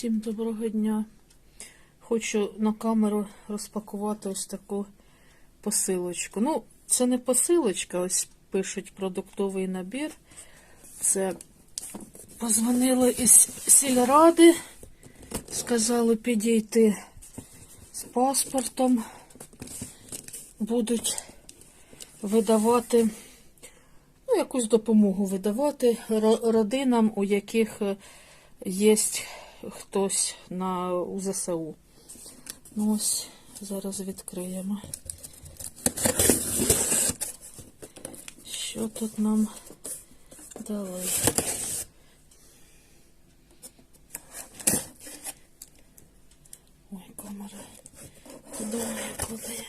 Всім доброго дня. Хочу на камеру розпакувати ось таку посилочку. Ну, це не посилочка, ось пишуть продуктовий набір. Це позвонили із сільради, сказали підійти з паспортом. Будуть видавати, ну, якусь допомогу видавати родинам, у яких е, є хтось на УЗСУ. Ну ось, зараз відкриємо. Що тут нам дали? Ой, камера. Куди моя кладе?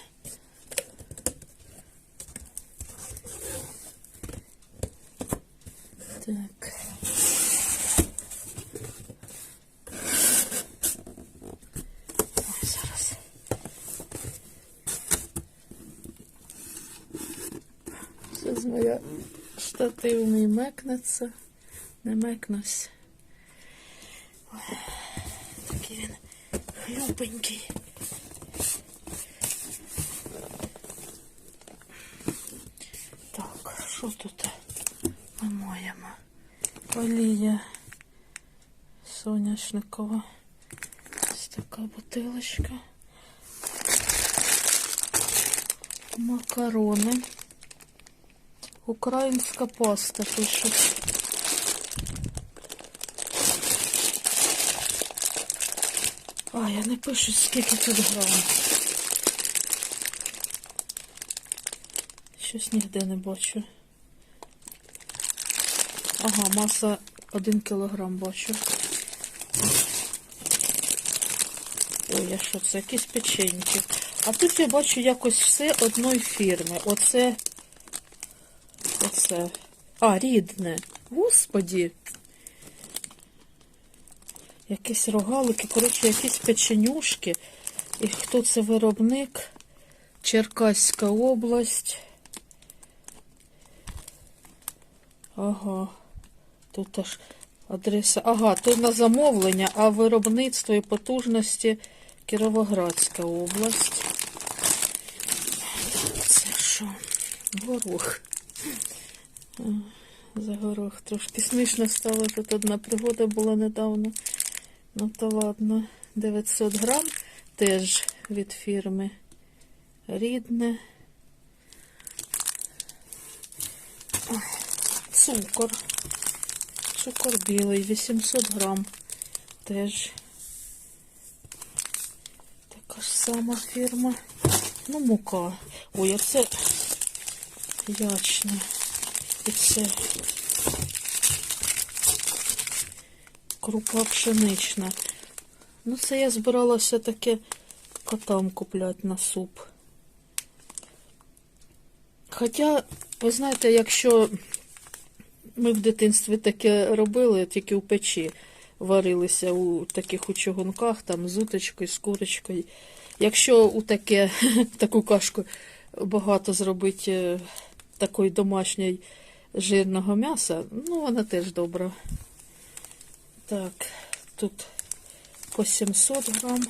Так. Ой, зараз. Зараз моя штатив мій мекнеться. Не мекнусь. Такий він хлюпенький. Так, що тут ми маємо? Олія соняшникова. Ось така бутилочка. Макарони. Українська паста пишуть. А, я не пишу, скільки тут грам. Щось ніде не бачу. Ага, маса 1 кілограм бачу. Ой, я що це? Якісь печеньки. А тут я бачу якось все одної фірми. Оце. Оце. А, рідне. Господі. Якісь рогалики, коротше, якісь печенюшки. І хто це виробник? Черкаська область. Ага. Тут аж адреса. Ага, тут на замовлення, а виробництво і потужності Кіровоградська область. Це що? Горох. За горох трошки смішно стало. Тут одна пригода була недавно. Ну то ладно. 900 грам теж від фірми рідне. Цукор. Цукор білий, 800 грам. Теж така ж сама фірма. Ну, мука. Ой, а це ячне. І це крупа пшенична. Ну, це я збиралася таке котам купляти на суп. Хоча, ви знаєте, якщо ми в дитинстві таке робили, тільки у печі варилися у таких у чугунках, там з уточкою, з курочкою. Якщо у таке, таку кашку багато зробити е, такої домашньої жирного м'яса, ну вона теж добра. Так, тут по 700 грам.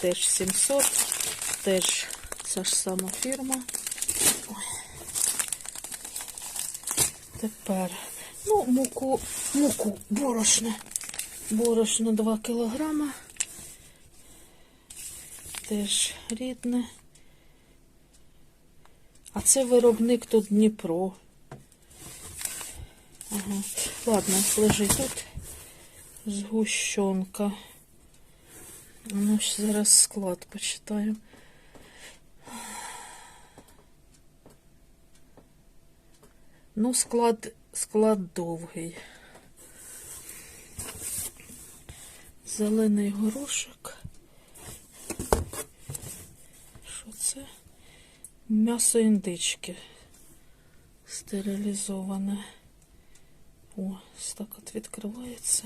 Теж 700, теж ця ж сама фірма. Тепер, ну, муку, муку, борошно. Борошно 2 кілограма. Теж рідне. А це виробник тут Дніпро. Ага. Ладно, лежить тут згущенка. Ну, зараз склад почитаю. Ну, склад, склад довгий. Зелений горошок. Що це? М'ясо індички. Стерилізоване. О, так от відкривається.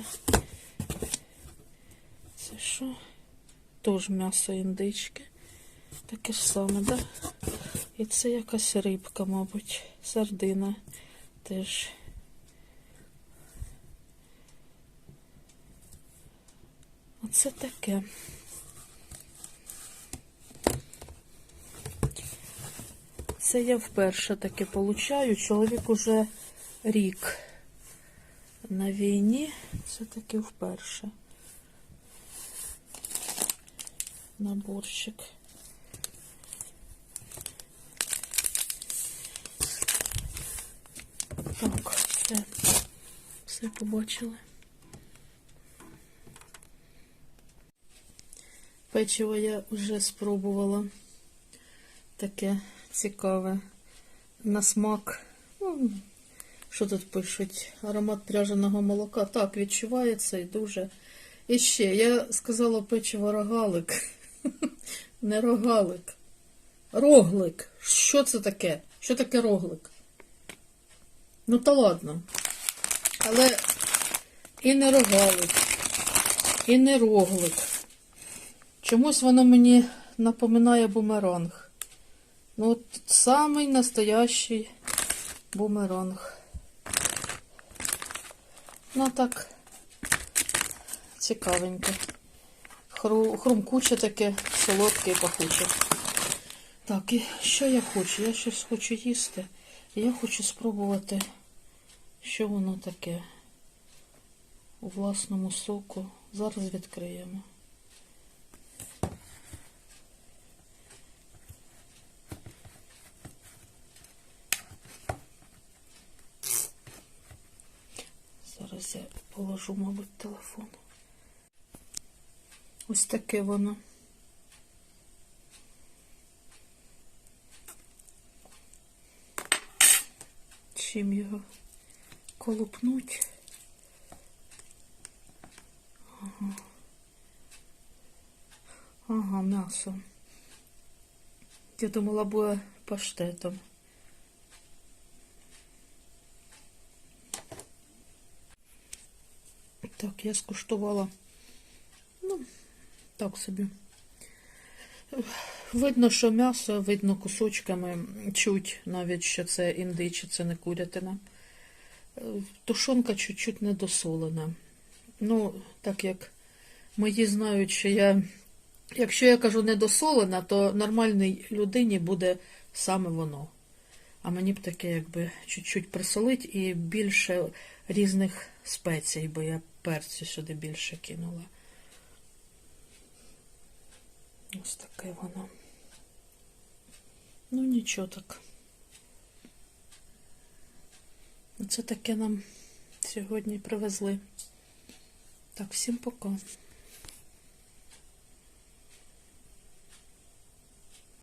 Це що? Теж м'ясо індички. Таке ж саме, да? І це якась рибка, мабуть, сардина теж. Оце таке. Це я вперше таке получаю. Чоловік уже рік на війні. Це таке вперше. Наборчик. Так, все. Все побачили. Печиво я вже спробувала. Таке цікаве. На смак. Ну, що тут пишуть? Аромат пряженого молока. Так, відчувається і дуже. І ще, я сказала печиво рогалик. Не рогалик. Роглик. Що це таке? Що таке роглик? Ну та ладно. Але і не рогалик, і не роглик. Чомусь воно мені напоминає бумеранг. Ну, от самий настоящий бумеранг. Ну так, цікавенько. Хру, хрумкуче таке, солодке і пахуче. Так, і що я хочу? Я щось хочу їсти. Я хочу спробувати, що воно таке у власному соку. Зараз відкриємо. Зараз я положу, мабуть, телефон. Ось таке воно. Чим його колупнуть? Ага. Ага, м'ясо. Я думала, буде паштетом. Так, я скуштувала. Ну, так собі. Видно, що м'ясо, видно кусочками, чуть навіть, що це індичі, це не курятина. Е, Тушонка чуть-чуть недосолена. Ну, так як мої знають, що я, якщо я кажу недосолена, то нормальній людині буде саме воно. А мені б таке, якби чуть-чуть присолить і більше різних спецій, бо я перцю сюди більше кинула. Ось таке воно. Ну, нічого так. Це таке нам сьогодні привезли. Так, всім пока.